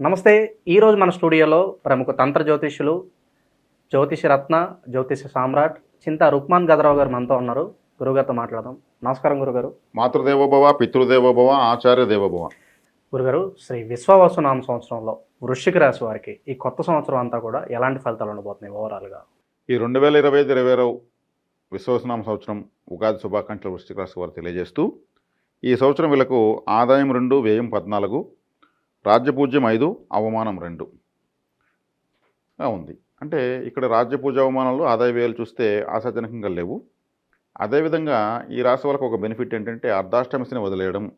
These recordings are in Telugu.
నమస్తే ఈరోజు మన స్టూడియోలో ప్రముఖ తంత్ర జ్యోతిష్యులు జ్యోతిష రత్న జ్యోతిష సామ్రాట్ చింత రుక్మాన్ గదరావు గారు మనతో ఉన్నారు. గురుగారితో మాట్లాడదాం. నమస్కారం గురుగారు మాతృదేవోభవ పితృదేవోభవ ఆచార్య దేవోభవ గురుగారు శ్రీ విశ్వవసు నామ సంవత్సరంలో వృశ్చిక రాశి వారికి ఈ కొత్త సంవత్సరం అంతా కూడా ఎలాంటి ఫలితాలు ఉండబోతున్నాయి ఓవరాల్గా? ఈ రెండు వేల ఇరవై ఐదు ఇరవై ఆరు విశ్వసనామ సంవత్సరం ఉగాది శుభాకాంక్షలు వృష్టిక రాశి వారు తెలియజేస్తూ ఈ సంవత్సరం వీళ్ళకు ఆదాయం రెండు వ్యయం పద్నాలుగు రాజ్యపూజ్యం ఐదు అవమానం రెండు. ఉంది. అంటే ఇక్కడ రాజ్యపూజ అవమానాలు ఆదాయ వ్యయాలు చూస్తే ఆశాజనకంగా లేవు. అదేవిధంగా ఈ రాశి వాళ్ళకు ఒక బెనిఫిట్ ఏంటంటే అర్ధాష్టమశని వదిలేయడం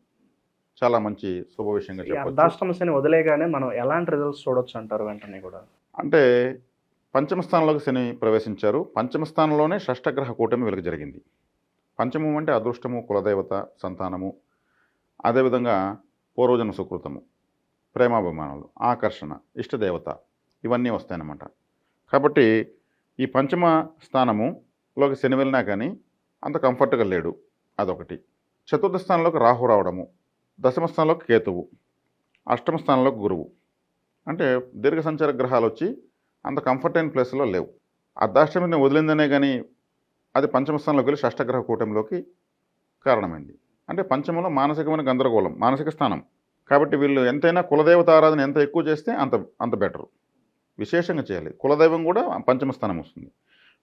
చాలా మంచి శుభ విషయంగా ఈ చెప్పచ్చు. అర్ధాష్టమ శని వదిలేగానే మనం ఎలాంటి రిజల్ట్స్ చూడొచ్చు అంటారు వెంటనే కూడా? అంటే పంచమ స్థానంలోకి శని ప్రవేశించారు. పంచమ స్థానంలోనే షష్టగ్రహ కూటమి వీళ్ళకి జరిగింది. పంచమం అంటే అదృష్టము కులదేవత సంతానము. అదేవిధంగా పూర్వజన్మ సుకృతము. ప్రేమాభిమానాలు ఆకర్షణ ఇష్టదేవత ఇవన్నీ వస్తాయన్నమాట. కాబట్టి ఈ పంచమ స్థానములోకి శని వెళ్ళినా కానీ అంత కంఫర్ట్గా లేడు అదొకటి. చతుర్థ స్థానంలోకి రాహు రావడము దశమ స్థానంలోకి కేతువు అష్టమ స్థానంలోకి గురువు. అంటే దీర్ఘ సంచార గ్రహాలు వచ్చి అంత కంఫర్ట్ అయిన ప్లేస్లో లేవు. అర్ధాష్టమిని వదిలిందనే కానీ అది పంచమ స్థానంలోకి వెళ్ళి షష్టగ్రహ కూటమిలోకి కారణమైంది. అంటే పంచమంలో మానసికమైన గందరగోళం మానసిక స్థానం. కాబట్టి వీళ్ళు ఎంతైనా కులదేవత ఆరాధన ఎంత ఎక్కువ చేస్తే అంత అంత బెటర్. విశేషంగా చేయాలి. కులదైవం కూడా పంచమ స్థానం వస్తుంది.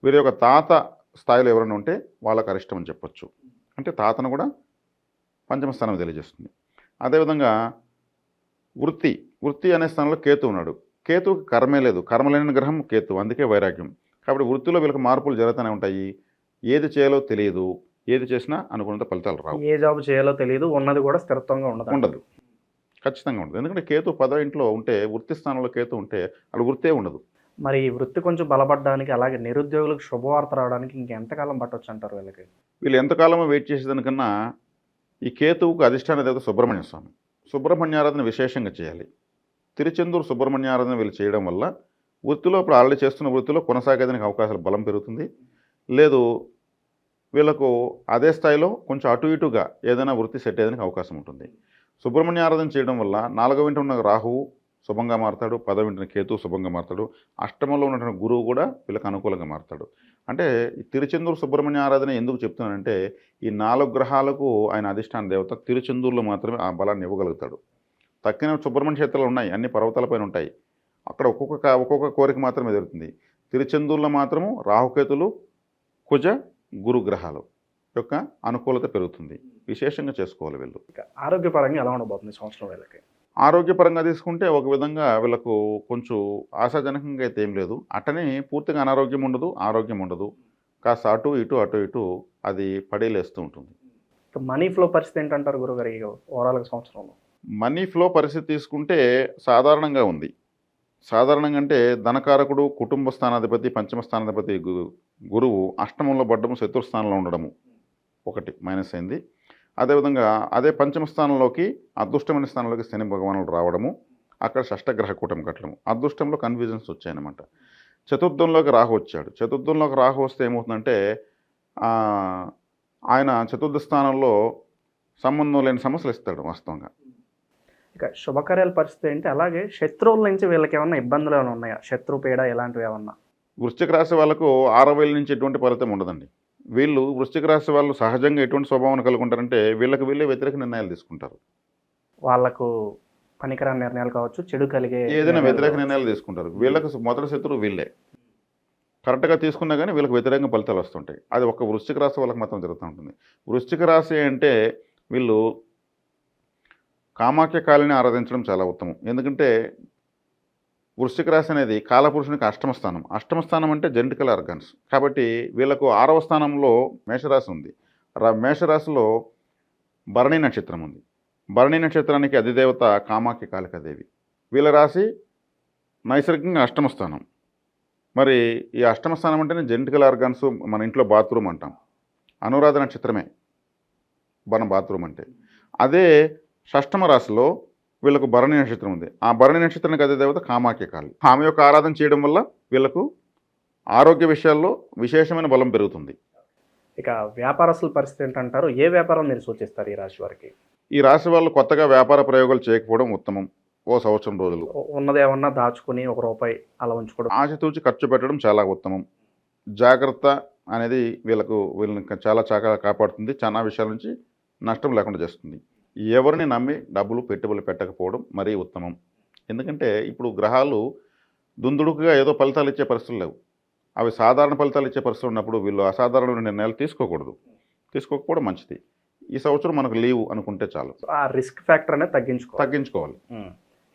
వీరి యొక్క తాత స్థాయిలో ఎవరైనా ఉంటే వాళ్ళకి అరిష్టం అని చెప్పొచ్చు. అంటే తాతను కూడా పంచమ స్థానం తెలియజేస్తుంది. అదేవిధంగా వృత్తి వృత్తి అనే స్థానంలో కేతు ఉన్నాడు. కేతువుకి కర్మే లేదు. కర్మ లేని గ్రహం కేతు. అందుకే వైరాగ్యం. కాబట్టి వృత్తిలో వీళ్ళకి మార్పులు జరుగుతూనే ఉంటాయి. ఏది చేయాలో తెలియదు. ఏది చేసినా అనుకున్నంత ఫలితాలు రావు. ఏ జాబ్ చేయాలో తెలియదు. ఉన్నది కూడా స్థిరత్వంగా ఉండదు. ఉండదు. ఖచ్చితంగా ఉండదు. ఎందుకంటే కేతు పదో ఇంట్లో ఉంటే వృత్తి స్థానంలో కేతు ఉంటే అక్కడ వృత్తే ఉండదు. మరి ఈ వృత్తి కొంచెం బలపడడానికి అలాగే నిరుద్యోగులకు శుభవార్త రావడానికి ఇంకెంతకాలం పట్టొచ్చు అంటారు వీళ్ళకి? వీళ్ళు ఎంతకాలమో వెయిట్ చేసేదానికన్నా ఈ కేతువుకు అధిష్టాన దేవత సుబ్రహ్మణ్య స్వామి. సుబ్రహ్మణ్యారాధన విశేషంగా చేయాలి. తిరుచెందూరు సుబ్రహ్మణ్యారాధన వీళ్ళు చేయడం వల్ల వృత్తిలో ఇప్పుడు ఆల్రెడీ చేస్తున్న వృత్తిలో కొనసాగేదానికి అవకాశాలు బలం పెరుగుతుంది. లేదు వీళ్ళకు అదే స్థాయిలో కొంచెం అటు ఇటుగా ఏదైనా వృత్తి సెట్ అయ్యేదానికి అవకాశం ఉంటుంది. సుబ్రహ్మణ్య ఆరాధన చేయడం వల్ల నాలుగో ఇంట ఉన్న రాహువు శుభంగా మారుతాడు పదవ ఇంటిన కేతు శుభంగా మారుతాడు అష్టమంలో ఉన్నటువంటి గురువు కూడా వీళ్ళకి అనుకూలంగా మారుతాడు. అంటే తిరుచెందూరు సుబ్రహ్మణ్య ఆరాధన ఎందుకు చెప్తున్నానంటే ఈ నాలుగు గ్రహాలకు ఆయన అధిష్టాన దేవత తిరుచెందూరులో మాత్రమే ఆ బలాన్ని ఇవ్వగలుగుతాడు. తక్కిన సుబ్రహ్మణ్య క్షేత్రాలు ఉన్నాయి అన్ని పర్వతాలపైన ఉంటాయి. అక్కడ ఒక్కొక్క ఒక్కొక్క కోరిక మాత్రమే ఎదురుతుంది. తిరుచెందూరులో మాత్రము రాహుకేతులు కుజ గురు గ్రహాలు యొక్క అనుకూలత పెరుగుతుంది. విశేషంగా చేసుకోవాలి వీళ్ళు. ఇక ఆరోగ్యపరంగా ఎలా ఉండబోతుంది సంవత్సరం వీళ్ళకి? ఆరోగ్యపరంగా తీసుకుంటే ఒక విధంగా వీళ్ళకు కొంచెం ఆశాజనకంగా అయితే ఏం లేదు. అట్టనే పూర్తిగా అనారోగ్యం ఉండదు ఆరోగ్యం ఉండదు. కాస్త అటు ఇటు అటు ఇటు అది పడేలేస్తూ ఉంటుంది. మనీ ఫ్లో పరిస్థితి ఏంటంటారు గురుగారు ఈ ఓవరాల్గా సంవత్సరంలో? మనీ ఫ్లో పరిస్థితి తీసుకుంటే సాధారణంగా ఉంది. సాధారణంగా అంటే ధనకారకుడు కుటుంబ స్థానాధిపతి పంచమ స్థానాధిపతి గురువు అష్టమంలో పడ్డము శత్రుస్థానంలో ఉండడము. ఒకటి మైనస్ అయింది. అదేవిధంగా అదే పంచమ స్థానంలోకి అదృష్టమైన స్థానంలోకి శని భగవానుడు రావడము అక్కడ షష్టగ్రహ కూటమి కట్టడము. అదృష్టంలో కన్ఫ్యూజన్స్ వచ్చాయన్నమాట. చతుర్థంలోకి రాహు వచ్చాడు. చతుర్థంలోకి రాహు వస్తే ఏమవుతుందంటే ఆయన చతుర్థ స్థానంలో సంబంధం లేని సమస్యలు ఇస్తాడు వాస్తవంగా. ఇక శుభకార్యాల పరిస్థితి ఏంటి? అలాగే శత్రువుల నుంచి వీళ్ళకి ఏమన్నా ఇబ్బందులు ఏమైనా ఉన్నాయా? శత్రు పీడ ఇలాంటివి ఏమన్నా? వృశ్చిక రాశి వాళ్ళకు ఆరవ వేల నుంచి ఎటువంటి ఫలితం ఉండదండి. వీళ్ళు వృశ్చిక రాశి వాళ్ళు సహజంగా ఎటువంటి స్వభావం కలిగి ఉంటారంటే వీళ్ళకి వీళ్ళే వ్యతిరేక నిర్ణయాలు తీసుకుంటారు. వాళ్ళకు పనికిరాని నిర్ణయాలు కావచ్చు చెడు కలిగే ఏదైనా వ్యతిరేక. నిర్ణయాలు తీసుకుంటారు. వీళ్ళకి మొదటి శత్రువు వీళ్ళే. కరెక్ట్గా తీసుకున్నా కానీ వీళ్ళకి వ్యతిరేకంగా ఫలితాలు వస్తుంటాయి. అది ఒక వృశ్చిక రాశి వాళ్ళకి మాత్రం జరుగుతూ ఉంటుంది. వృశ్చిక రాశి అంటే వీళ్ళు కామాఖ్య కాళిని ఆరాధించడం చాలా ఉత్తమం. ఎందుకంటే వృశ్చిక రాశి అనేది కాలపురుషునికి అష్టమ స్థానం. అష్టమ స్థానం అంటే జెంటికల్ ఆర్గాన్స్. కాబట్టి వీళ్ళకు ఆరవ స్థానంలో మేషరాశి ఉంది. ర- మేషరాశిలో భరణి నక్షత్రం ఉంది. భరణి నక్షత్రానికి అధిదేవత కామాఖ్య కాళికాదేవి. వీళ్ళ రాశి నైసర్గికంగా అష్టమ స్థానం. మరి ఈ అష్టమ స్థానం అంటేనే జెంటికల్ ఆర్గాన్స్ మన ఇంట్లో బాత్రూమ్ అంటాం. అనురాధ నక్షత్రమే. మన బాత్రూమ్ అంటే. అదే షష్టమ రాశిలో వీళ్ళకు భరణి నక్షత్రం ఉంది. ఆ భరణి నక్షత్రానికి అదే దేవత కామాఖ్య కాళి ఆమె యొక్క ఆరాధన చేయడం వల్ల వీళ్ళకు ఆరోగ్య విషయాల్లో విశేషమైన బలం పెరుగుతుంది. ఇక వ్యాపారస్తుల పరిస్థితి ఏంటంటారు? ఏ వ్యాపారం మీరు సూచిస్తారు ఈ రాశి వారికి? ఈ రాశి వాళ్ళు కొత్తగా వ్యాపార ప్రయోగాలు చేయకపోవడం ఉత్తమం. ఓ సంవత్సరం రోజులు. ఉన్నది ఏమన్నా దాచుకుని ఒక రూపాయి అలా ఉంచుకోవడం. ఆచితూచి ఖర్చు పెట్టడం చాలా ఉత్తమం. జాగ్రత్త అనేది వీళ్ళకు వీళ్ళని చాలా చాలా కాపాడుతుంది. చాలా విషయాల నుంచి నష్టం లేకుండా చేస్తుంది. ఎవరిని నమ్మి డబ్బులు పెట్టుబడులు పెట్టకపోవడం మరీ ఉత్తమం. ఎందుకంటే ఇప్పుడు గ్రహాలు దుందుడుకుగా ఏదో ఫలితాలు ఇచ్చే పరిస్థితులు లేవు. అవి సాధారణ ఫలితాలు ఇచ్చే పరిస్థితులు ఉన్నప్పుడు వీళ్ళు అసాధారణమైన నిర్ణయాలు తీసుకోకూడదు. తీసుకోకపోవడం మంచిది. ఈ సంవత్సరం మనకు లీవ్ అనుకుంటే చాలు. ఆ రిస్క్ ఫ్యాక్టర్ అనేది తగ్గించుకోవాలి. తగ్గించుకోవాలి.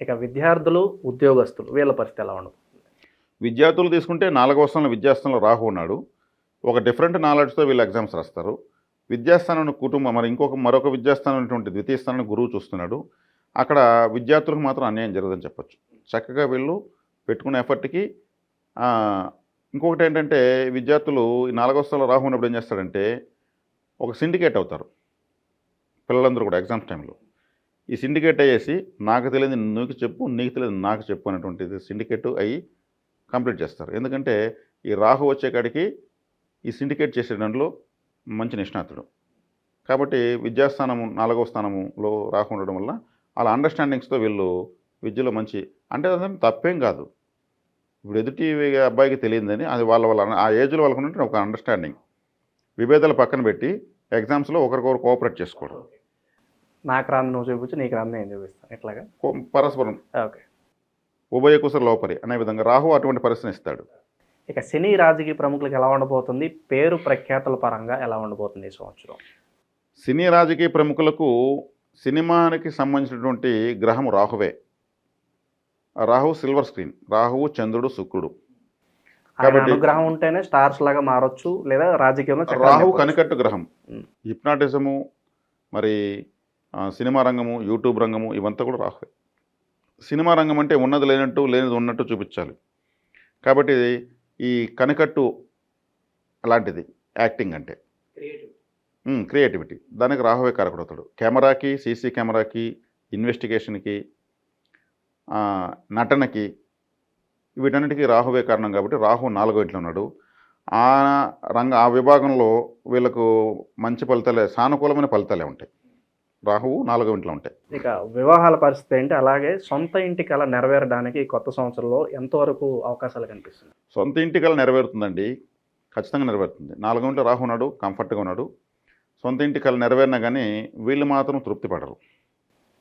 ఇక విద్యార్థులు ఉద్యోగస్తులు వీళ్ళ పరిస్థితి ఎలా ఉండదు విద్యార్థులు తీసుకుంటే నాలుగవ స్థానంలో విద్యాస్థానంలో రాహు ఉన్నాడు. ఒక డిఫరెంట్ నాలెడ్జ్తో వీళ్ళు ఎగ్జామ్స్ రాస్తారు. విద్యాస్థానం కుటుంబం మరి ఇంకొక మరొక విద్యాస్థానం అనేటువంటి ద్వితీయ స్థానాన్ని గురువు చూస్తున్నాడు. అక్కడ విద్యార్థులకు మాత్రం అన్యాయం జరగదని చెప్పొచ్చు. చక్కగా వీళ్ళు పెట్టుకున్న ఎఫర్ట్కి ఇంకొకటి ఏంటంటే విద్యార్థులు ఈ నాలుగో స్థానంలో రాహు ఉన్నప్పుడు ఏం చేస్తాడంటే ఒక సిండికేట్ అవుతారు. పిల్లలందరూ కూడా ఎగ్జామ్స్ టైంలో. ఈ సిండికేట్ అయ్యేసి నాకు తెలియదు నీకు చెప్పు నీకు తెలియదు నాకు చెప్పు అనేటువంటిది సిండికేట్ అయ్యి కంప్లీట్ చేస్తారు. ఎందుకంటే ఈ రాహు వచ్చే కాడికి ఈ సిండికేట్ చేసే దాంట్లో మంచి నిష్ణాతుడు. కాబట్టి విద్యాస్థానము నాలుగవ స్థానములో రాహు ఉండడం వల్ల వాళ్ళ అండర్స్టాండింగ్స్తో వీళ్ళు విద్యలో మంచి అంటే అదేం తప్పేం కాదు. ఇప్పుడు ఎదుటి అబ్బాయికి తెలియదని అది వాళ్ళ వాళ్ళ ఆ ఏజ్లో వాళ్ళకు ఒక అండర్స్టాండింగ్ విభేదాలు పక్కన పెట్టి ఎగ్జామ్స్లో ఒకరికొకరు కోఆపరేట్ చేసుకోవడం. నాకు రాను నువ్వు చూపించు నీకు రాను నేను చూపిస్తాను. ఇట్లాగా కో- పరస్పరం. ఓకే. ఉభయ కుసర లోపరి అనే విధంగా రాహు అటువంటి పరిస్థితిని ఇస్తాడు. ఇక సినీ రాజకీయ ప్రముఖులకు ఎలా ఉండబోతుంది? పేరు ప్రఖ్యాతుల పరంగా ఎలా ఉండబోతుంది ఈ సంవత్సరం? సినీ రాజకీయ ప్రముఖులకు సినిమానికి సంబంధించినటువంటి గ్రహం రాహువే. ఆ రాహు సిల్వర్ స్క్రీన్ రాహువు చంద్రుడు శుక్రుడు. కాబట్టి- అనుగ్రహం ఉంటేనే స్టార్స్ లాగా మారొచ్చు లేదా రాజకీయంలో చక్రాలు రాహు తిప్పొచ్చు. కనికట్టు గ్రహం. హిప్నాటిజము మరి సినిమా రంగము యూట్యూబ్ రంగము ఇవంతా కూడా రాహువే. సినిమా రంగం అంటే ఉన్నది లేనట్టు లేనిది ఉన్నట్టు చూపించాలి. కాబట్టి ఈ కనికట్టు అలాంటిది యాక్టింగ్ అంటే. క్రియేటివిటీ. దానికి రాహువే కారకుడవుతాడు. కెమెరాకి సీసీ కెమెరాకి ఇన్వెస్టిగేషన్కి నటనకి వీటన్నిటికీ రాహువే కారణం కాబట్టి రాహు నాలుగో ఇంట్లో ఉన్నాడు. ఆ రంగ ఆ విభాగంలో వీళ్ళకు మంచి ఫలితాలే సానుకూలమైన ఫలితాలే ఉంటాయి. రాహువు నాలుగో ఇంట్లో ఉంటాయి. ఇక వివాహాల పరిస్థితి ఏంటి? అలాగే సొంత ఇంటికి అలా నెరవేరడానికి కొత్త సంవత్సరంలో ఎంతవరకు అవకాశాలు కనిపిస్తుంది సొంత ఇంటికల్లా నెరవేరుతుందండి. ఖచ్చితంగా నెరవేరుతుంది. నాలుగో ఇంట్లో రాహు ఉన్నాడు కంఫర్ట్గా ఉన్నాడు. సొంత ఇంటికల్లా నెరవేరినా కానీ వీళ్ళు మాత్రం తృప్తి పడరు.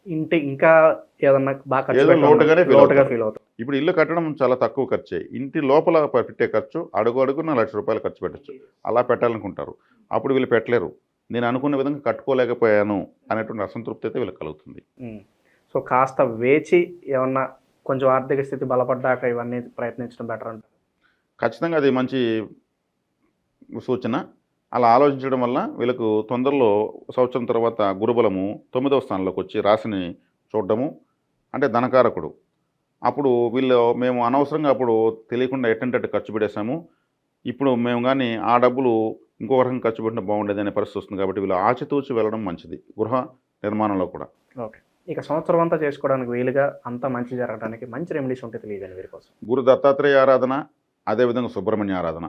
ఇంటి ఇంకా ఏదన్నా బాగా లోటుగానే లోటుగా. ఫీల్ ఇప్పుడు ఇల్లు కట్టడం చాలా తక్కువ ఖర్చే. ఇంటి లోపల పెట్టే ఖర్చు అడుగు అడుగున లక్ష రూపాయలు ఖర్చు పెట్టచ్చు. అలా పెట్టాలనుకుంటారు. అప్పుడు వీళ్ళు పెట్టలేరు. నేను అనుకున్న విధంగా కట్టుకోలేకపోయాను అనేటువంటి అసంతృప్తి అయితే వీళ్ళకి కలుగుతుంది. సో కాస్త వేచి ఏమన్నా కొంచెం ఆర్థిక స్థితి బలపడ్డాక ఇవన్నీ ప్రయత్నించడం బెటర్ అంట ఖచ్చితంగా అది మంచి సూచన. అలా ఆలోచించడం వల్ల వీళ్ళకు తొందరలో సంవత్సరం తర్వాత గురుబలము తొమ్మిదవ స్థానంలోకి వచ్చి రాశిని చూడడము. అంటే ధనకారకుడు. అప్పుడు వీళ్ళు మేము అనవసరంగా అప్పుడు తెలియకుండా ఎట్టంటే ఖర్చు పెట్టేశాము. ఇప్పుడు మేము కానీ ఆ డబ్బులు ఇంకో రకంగా ఖర్చు పెట్టిన బాగుండేది అనే పరిస్థితి వస్తుంది కాబట్టి వీళ్ళు ఆచితూచి వెళ్ళడం మంచిది గృహ నిర్మాణంలో కూడా. ఓకే. ఇక సంవత్సరం అంతా చేసుకోవడానికి వీలుగా అంతా మంచి జరగడానికి మంచి రెమెడీస్ ఉంటే తెలియదండి వీరి కోసం. గురు దత్తాత్రేయ ఆరాధన అదేవిధంగా సుబ్రహ్మణ్య ఆరాధన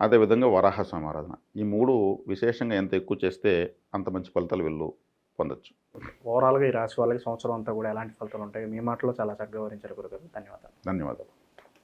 అదేవిధంగా వరాహస్వామి ఆరాధన. ఈ మూడు విశేషంగా ఎంత ఎక్కువ చేస్తే అంత మంచి ఫలితాలు వీళ్ళు పొందొచ్చు. ఓవరాల్గా ఈ రాశి వాళ్ళకి సంవత్సరం అంతా కూడా ఎలాంటి ఫలితాలు ఉంటాయి మీ మాటలో చాలా చక్కగా వివరించారు గురుగారు. ధన్యవాదాలు. ధన్యవాదాలు.